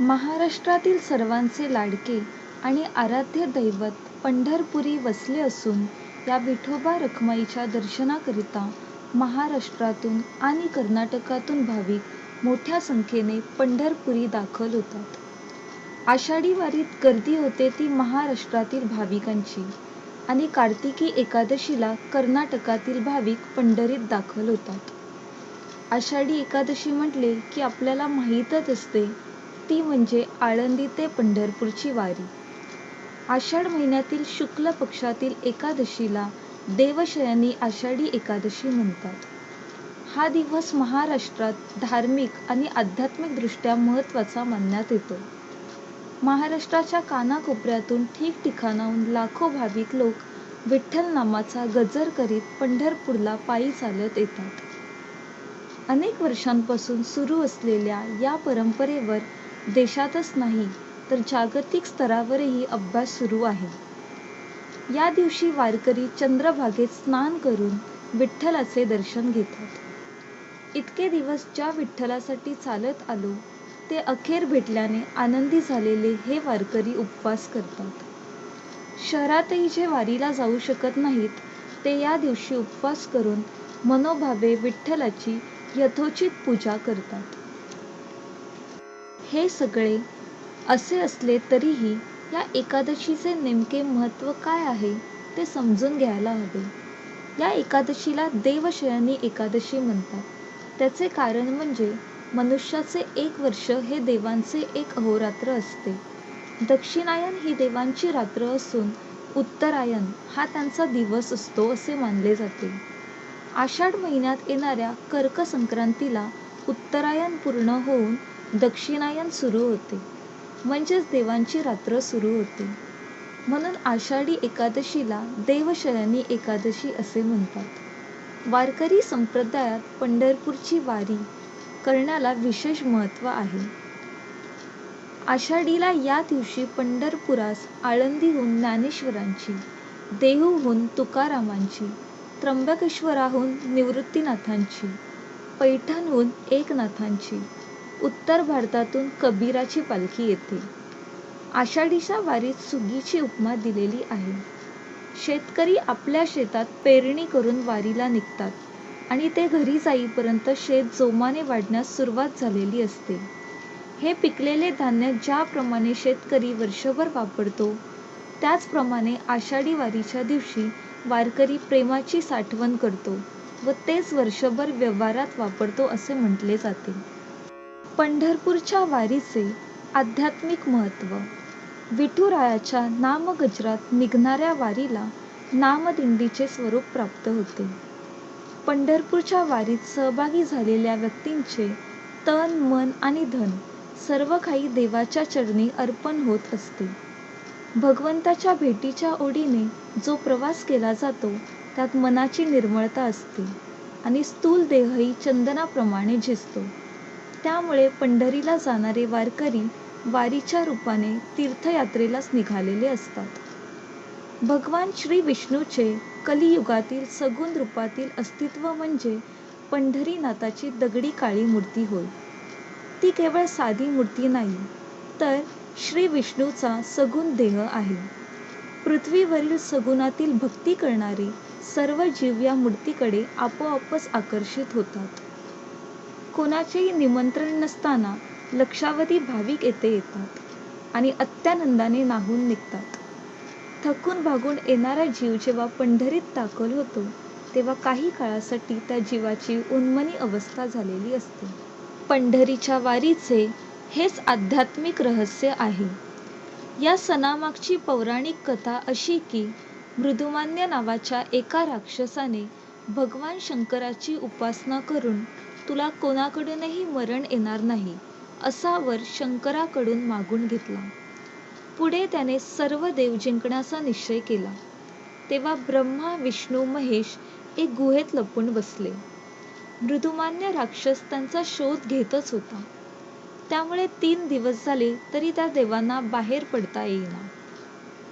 महाराष्ट्रातील सर्वांचे लाडके आणि आराध्य दैवत पंढरपुरी वसले असून या विठोबा रखमाईच्या दर्शनाकरिता महाराष्ट्रातून आणि कर्नाटकातून भाविक मोठ्या संख्येने पंढरपुरी दाखल होतात. आषाढी वारीत गर्दी होते ती महाराष्ट्रातील भाविकांची आणि कार्तिकी एकादशीला कर्नाटकातील भाविक पंढरीत दाखल होतात. आषाढी एकादशी म्हटले की आपल्याला माहीतच असते ती म्हणजे आळंदी ते पंढरपूरची वारी. आषाढ महिन्यातील शुक्ल पक्षातील एकादशीला देवशयनी आषाढी एकादशी म्हणतात. हा दिवस महाराष्ट्रात धार्मिक आणि आध्यात्मिक दृष्ट्या महत्त्वाचा मानण्यात येतो. महाराष्ट्राच्या कानाकोपऱ्यातून ठिकठिकाणाहून लाखो भाविक लोक विठ्ठल नामाचा गजर करीत पंढरपूरला पायी चालत येतात. अनेक वर्षांपासून सुरू असलेल्या या परंपरेवर देशातच नाही तर जागतिक स्तरावरही अभ्यास सुरू आहे. या दिवशी वारकरी चंद्रभागेत स्नान करून विठ्ठलाचे दर्शन घेतात. इतके दिवस ज्या विठ्ठलासाठी चालत आलो ते अखेर भेटल्याने आनंदी झालेले हे वारकरी उपवास करतात. शहरातही जे वारीला जाऊ शकत नाहीत ते या दिवशी उपवास करून मनोभावे विठ्ठलाची यथोचित पूजा करतात. हे सगळे असे असले तरीही या एकादशीचे नेमके महत्त्व काय आहे ते समजून घ्यायला हवे. या एकादशीला देवशयनी एकादशी म्हणतात. त्याचे कारण म्हणजे मनुष्याचे एक वर्ष हे देवांचे एक अहोरात्र असते. दक्षिणायन ही देवांची रात्र असून उत्तरायण हा त्यांचा दिवस असतो असे मानले जाते. आषाढ महिन्यात येणाऱ्या कर्क संक्रांतीला उत्तरायण पूर्ण होऊन दक्षिणायन सुरू होते म्हणजेच देवांची रात्र सुरू होते. म्हणून आषाढी एकादशीला देवशयनी एकादशी असे म्हणतात. वारकरी संप्रदायात पंढरपूरची वारी करण्याला विशेष महत्त्व आहे. आषाढीला या दिवशी पंढरपुरास आळंदीहून ज्ञानेश्वरांची, देहूहून तुकारामांची, त्र्यंबकेश्वराहून निवृत्तीनाथांची, पैठणहून एकनाथांची, उत्तर भारतातून कबीराची पालखी येते. आषाढीच्या वारीत सुगीची उपमा दिलेली आहे. शेतकरी आपल्या शेतात पेरणी करून वारीला निघतात आणि ते घरी जाईपर्यंत शेत जोमाने वाढण्यास सुरुवात झालेली असते. हे पिकलेले धान्य ज्याप्रमाणे शेतकरी वर्षभर वापरतो त्याचप्रमाणे आषाढी वारीच्या दिवशी वारकरी प्रेमाची साठवण करतो व तेच वर्षभर व्यवहारात वापरतो असे म्हटले जाते. पंढरपूरच्या वारीचे आध्यात्मिक महत्त्व विठुरायाच्या नामगजरात निघणाऱ्या वारीला नामदिंडीचे स्वरूप प्राप्त होते. पंढरपूरच्या वारीत सहभागी झालेल्या व्यक्तींचे तन, मन आणि धन सर्व काही देवाच्या चरणी अर्पण होत असते. भगवंताच्या भेटीच्या ओढीने जो प्रवास केला जातो त्यात मनाची निर्मळता असते आणि स्थूल देहही चंदनाप्रमाणे झिजतो. त्यामुळे पंढरीला जाणारे वारकरी वारीच्या रूपाने तीर्थयात्रेलाच निघालेले असतात. भगवान श्री विष्णूचे कलियुगातील सगुण रूपातील अस्तित्व म्हणजे पंढरीनाथाची दगडी काळी मूर्ती होय. ती केवळ साधी मूर्ती नाही तर श्री विष्णूचा सगुण देह आहे. पृथ्वीवरील सगुणातील भक्ती करणारे सर्व जीव या मूर्तीकडे आपोआपच आकर्षित होतात. कोणाचेही निमंत्रण नसताना लक्षावधी भाविक येथे येतात आणि अत्यानंदाने नाहून निघतात. थकून भागून येणारा जीव जेव्हा पंढरीत दाखल होतो तेव्हा काही काळासाठी त्या जीवाची उन्मनी अवस्था झालेली असते. पंढरीच्या वारीचे हेच आध्यात्मिक रहस्य आहे. या सणामागची पौराणिक कथा अशी की मृदुमान्य नावाच्या एका राक्षसाने भगवान शंकराची उपासना करून तुला कोणाकडूनही मरण येणार नाही असा वर शंकराकडून मागून घेतला. पुढे त्याने सर्व देव जिंकण्याचा निश्चय केला. तेव्हा ब्रह्मा, विष्णू, महेश एक गुहेत लपून बसले. मृदुमान्य राक्षस त्यांचा शोध घेतच होता. त्यामुळे तीन दिवस झाले तरी त्या देवांना बाहेर पडता येईना.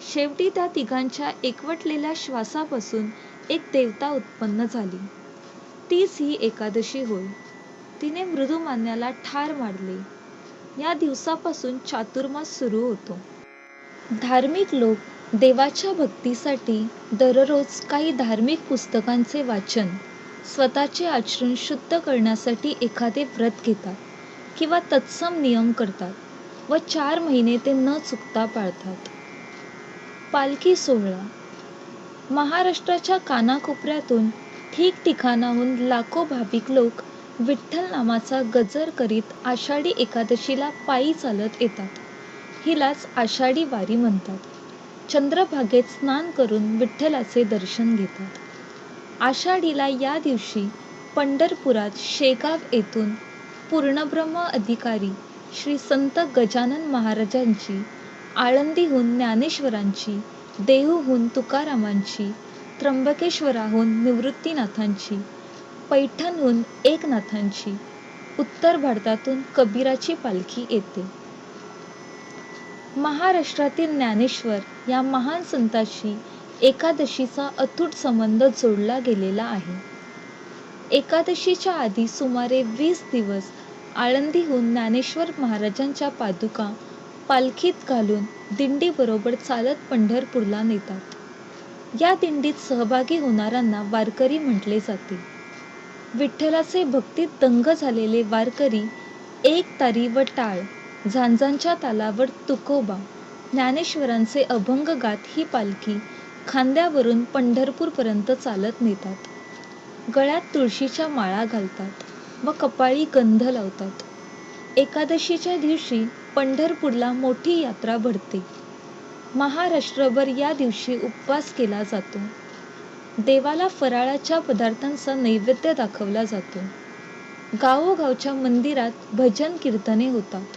शेवटी त्या तिघांच्या एकवटलेल्या श्वासापासून एक देवता उत्पन्न झाली तीच ही एकादशी होय तिने मृदुमान्याला ठार मारले या दिवसापासून चातुर्मास सुरू होतो धार्मिक लोक देवाच्या भक्तीसाठी दररोज काही धार्मिक पुस्तकांचे वाचन स्वतःचे आचरण शुद्ध करण्यासाठी एखादे व्रत घेतात किंवा तत्सम नियम करतात व चार महिने ते न चुकता पाळतात. पालखी सोहळा. महाराष्ट्राच्या कानाकोपऱ्यातून ठिकठिकाणाहून लाखो भाविक लोक विठ्ठल नामाचा गजर करीत आषाढी एकादशीला पायी चालत येतात. हिलाच आषाढी वारी म्हणतात. चंद्रभागेत स्नान करून विठ्ठलाचे दर्शन घेतात. आषाढीला या दिवशी पंढरपुरात शेगाव येथून पूर्णब्रह्म अधिकारी श्री संत गजानन महाराजांची आळंदीहून ज्ञानेश्वरांची देहूहून तुकारामांची त्र्यंबकेश्वराहून निवृत्तीनाथांची पैठणहून एकनाथांची उत्तर भारतातून कबीराची पालखी येते. महाराष्ट्रातील ज्ञानेश्वर या महान संताशी एकादशीचा अतूट संबंध जोडला गेलेला आहे. एकादशीच्या आधी सुमारे वीस दिवस आळंदीहून ज्ञानेश्वर महाराजांच्या पादुका पालखीत घालून दिंडीबरोबर चालत पंढरपूरला नेतात. या दिंडीत सहभागी होणाऱ्यांना वारकरी म्हटले जाते. विठ्ठलाचे भक्तीत दंग झालेले वारकरी एक तारी व टाळ झांजांच्या तालावर तुकोबा. ज्ञानेश्वरांचे अभंग गात ही पालखी खांद्यावरून पंढरपूरपर्यंत चालत नेतात. गळ्यात तुळशीच्या माळा घालतात व कपाळी गंध लावतात. एकादशीच्या दिवशी पंढरपूरला मोठी यात्रा भरते. महाराष्ट्रभर या दिवशी उपवास केला जातो. देवाला फराळाच्या पदार्थांचा नैवेद्य दाखवला जातो. गावोगावच्या मंदिरात भजन कीर्तने होतात.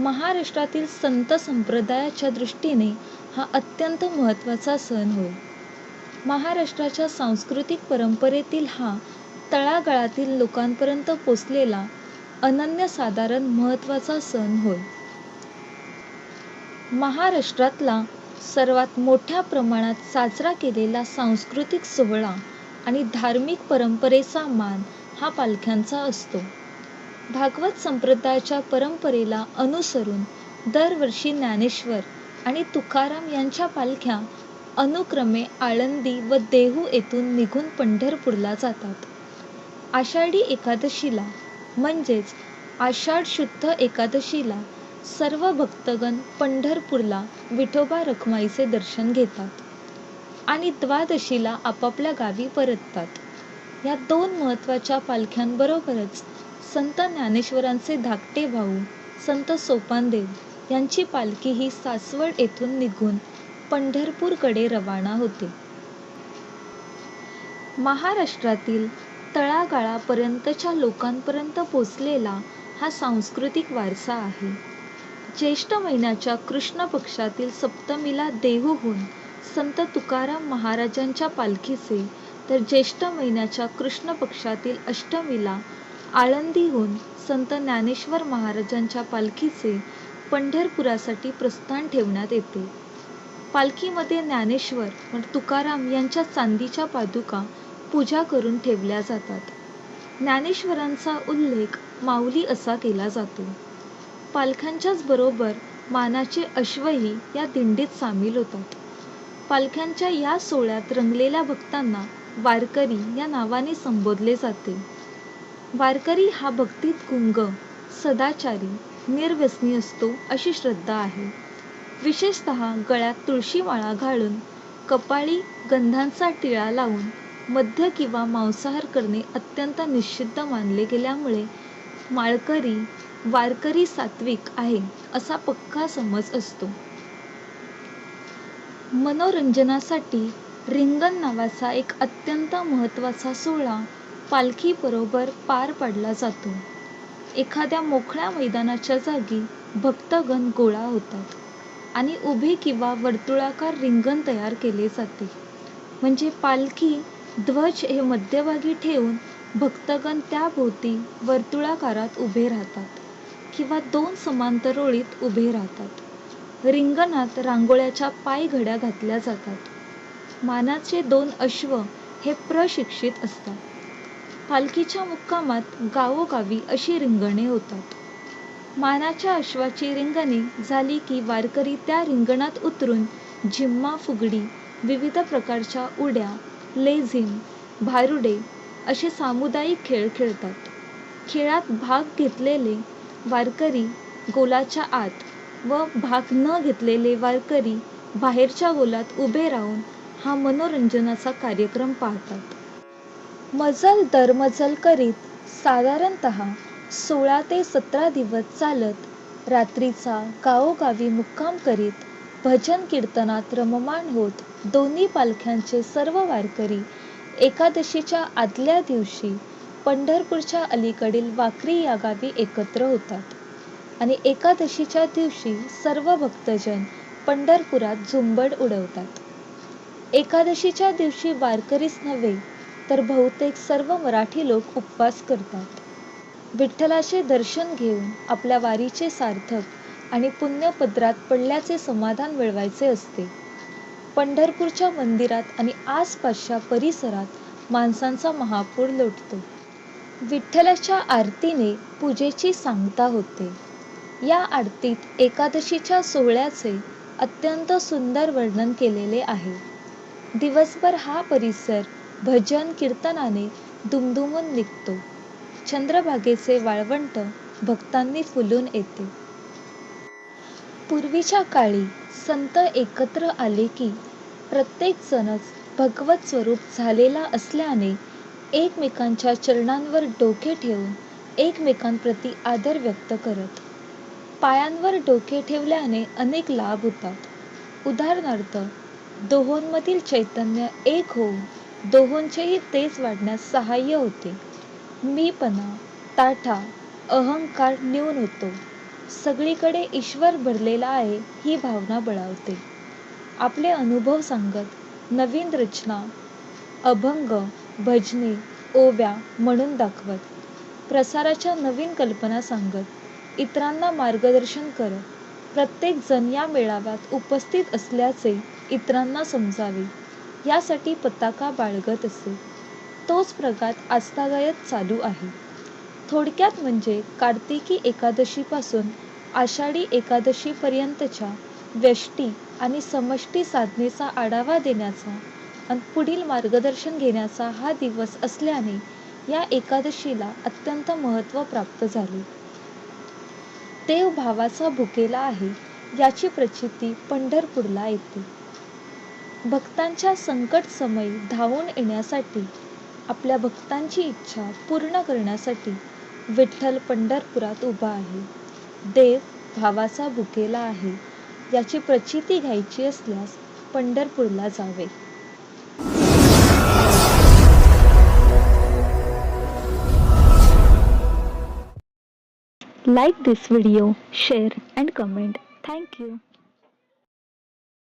महाराष्ट्रातील संत संप्रदायाच्या दृष्टीने हा अत्यंत महत्त्वाचा सण होय महाराष्ट्राच्या सांस्कृतिक परंपरेतील हा तळागाळातील लोकांपर्यंत पोचलेला अनन्यसाधारण महत्त्वाचा सण होय. महाराष्ट्रातला सर्वात मोठ्या प्रमाणात साजरा केलेला सांस्कृतिक सोहळा आणि धार्मिक परंपरेचा मान हा पालख्यांचा असतो. भागवत संप्रदायाच्या परंपरेला अनुसरून दरवर्षी ज्ञानेश्वर आणि तुकाराम यांच्या पालख्या अनुक्रमे आळंदी व देहू येथून निघून पंढरपूरला जातात. आषाढी एकादशीला म्हणजेच आषाढ शुद्ध एकादशीला सर्व भक्तगण पंढरपूरला विठोबा रखुमाईचे दर्शन घेतात आणि द्वादशीला आपापल्या गावी परततात. या दोन महत्त्वाच्या पालख्यांबरोबरच संत ज्ञानेश्वरांचे धाकटे भाऊ संत सोपानदेव यांची पालखी ही सासवड येथून निघून पंढरपूरकडे रवाना होते. महाराष्ट्रातील तळागाळापर्यंतच्या लोकांपर्यंत पोचलेला हा सांस्कृतिक वारसा आहे. ज्येष्ठ महिन्याच्या कृष्ण पक्षातील सप्तमीला देहूहून संत तुकाराम महाराजांच्या पालखीचे तर ज्येष्ठ महिन्याच्या कृष्ण पक्षातील अष्टमीला आळंदीहून संत ज्ञानेश्वर महाराजांच्या पालखीचे पंढरपुरासाठी प्रस्थान ठेवण्यात येते. पालखीमध्ये ज्ञानेश्वर व तुकाराम यांच्या चांदीच्या पादुका पूजा करून ठेवल्या जातात. ज्ञानेश्वरांचा उल्लेख माऊली असा केला जातो. पालख्यांच्याच बरोबर मानाचे अश्वही या दिंडीत सामील होतात. पालख्यांच्या या सोहळ्यात रंगलेल्या भक्तांना वारकरी या नावाने संबोधले जाते. वारकरी हा भक्तीत गुंग सदाचारी निर्व्यसनी असतो अशी श्रद्धा आहे. विशेषतः गळ्यात तुळशी माळा घालून कपाळी गंधांचा टिळा लावून मध्य किंवा मांसाहार करणे अत्यंत निषिद्ध मानले गेल्यामुळे माळकरी वारकरी सात्विक आहे असा पक्का समज असतो. मनोरंजनासाठी रिंगण नावाचा एक अत्यंत महत्त्वाचा सोहळा पालखीबरोबर पार पाडला जातो. एखाद्या मोकळ्या मैदानाच्या जागी भक्तगण गोळा होतात आणि उभे किंवा वर्तुळाकार रिंगण तयार केले जाते. म्हणजे पालखी ध्वज हे मध्यभागी ठेवून भक्तगण त्याभोवती वर्तुळाकारात उभे राहतात किंवा दोन समांतर ओळीत उभे राहतात. रिंगणात रांगोळ्याच्या पायघड्या घातल्या जातात. मानाचे दोन अश्व हे प्रशिक्षित असतात. पालखीच्या मुक्कामात गावोगावी अशी रिंगणे होतात. मानाच्या अश्वाची रिंगणे झाली की वारकरी त्या रिंगणात उतरून झिम्मा फुगडी विविध प्रकारच्या उड्या लेझिम भारुडे असे सामुदायिक खेळ खेळतात. खेळात भाग घेतलेले वारकरी गोलाच्या आत व भाग न घेतलेले वारकरी बाहेरच्या गोलात उभे राहून हा मनोरंजनाचा कार्यक्रम पाहतात. मजल दरमजल करीत साधारणतः सोळा ते सतरा दिवस चालत रात्रीचा गावोगावी मुक्काम करीत भजन कीर्तनात रममाण होत दोन्ही पालख्यांचे सर्व वारकरी एकादशीच्या आदल्या दिवशी पंढरपूरच्या अलीकडील वाकरी या गावी एकत्र होतात. आणि एकादशीच्या दिवशी सर्व भक्तजन पंढरपुरात झुंबड उडवतात. एकादशीच्या दिवशी वारकरीच नव्हे तर बहुतेक सर्व मराठी लोक उपवास करतात. विठ्ठलाचे दर्शन घेऊन आपल्या वारीचे सार्थक आणि पुण्यपदरात पडल्याचे समाधान मिळवायचे असते. पंढरपूरच्या मंदिरात आणि आसपासच्या परिसरात माणसांचा महापूर लोटतो. विठ्ठलाच्या आरतीने पूजेची सांगता होते. या आरतीत एकादशीच्या सोहळ्याचे अत्यंत सुंदर वर्णन केलेले आहे. दिवसभर हा परिसर भजन कीर्तनाने दुमदुमून निघतो. चंद्रभागेचे वाळवंट भक्तांनी फुलून येते. पूर्वीच्या काळी संत एकत्र आले की प्रत्येक जणच भगवत स्वरूप झालेला असल्याने एकमेकांच्या चरणांवर डोके ठेवून एकमेकांप्रती आदर व्यक्त करत पायांवर डोके ठेवल्याने अनेक लाभ होतात. उदाहरणार्थ दोहोंमधील चैतन्य एक होऊन दोहोंचेही तेज वाढण्यास सहाय्य होते. मीपणा ताठा अहंकार न्यून होतो. सगळीकडे ईश्वर भरलेला आहे ही भावना बळावते. आपले अनुभव सांगत नवीन रचना अभंग भजने ओव्या म्हणून दाखवत. प्रसाराच्या नवीन कल्पना सांगत इतरांना मार्गदर्शन करत. प्रत्येक जण या मेळाव्यात उपस्थित असल्याचे इतरांना समजावे. यासाठी पताका बाळगत असे. तोच प्रघात आजतागायत चालू आहे. थोडक्यात म्हणजे कार्तिकी एकादशीपासून आषाढी एकादशीपर्यंतच्या व्यष्टी आणि समष्टी साधनेचा आढावा देण्याचा आणि पुढील मार्गदर्शन घेण्याचा हा दिवस असल्याने या एकादशीला अत्यंत महत्त्व प्राप्त झाले. देव भावाचा भुकेला आहे याची प्रचिती पंढरपूरला येते. भक्तांच्या संकटसमयी धावून येण्यासाठी आपल्या भक्तांची इच्छा पूर्ण करण्यासाठी विठ्ठल पंढरपुरात उभा आहे. देव भावाचा भुकेला आहे याची प्रचिती घ्यायची असल्यास पंढरपूरला जावे. Like this video share and comment thank you.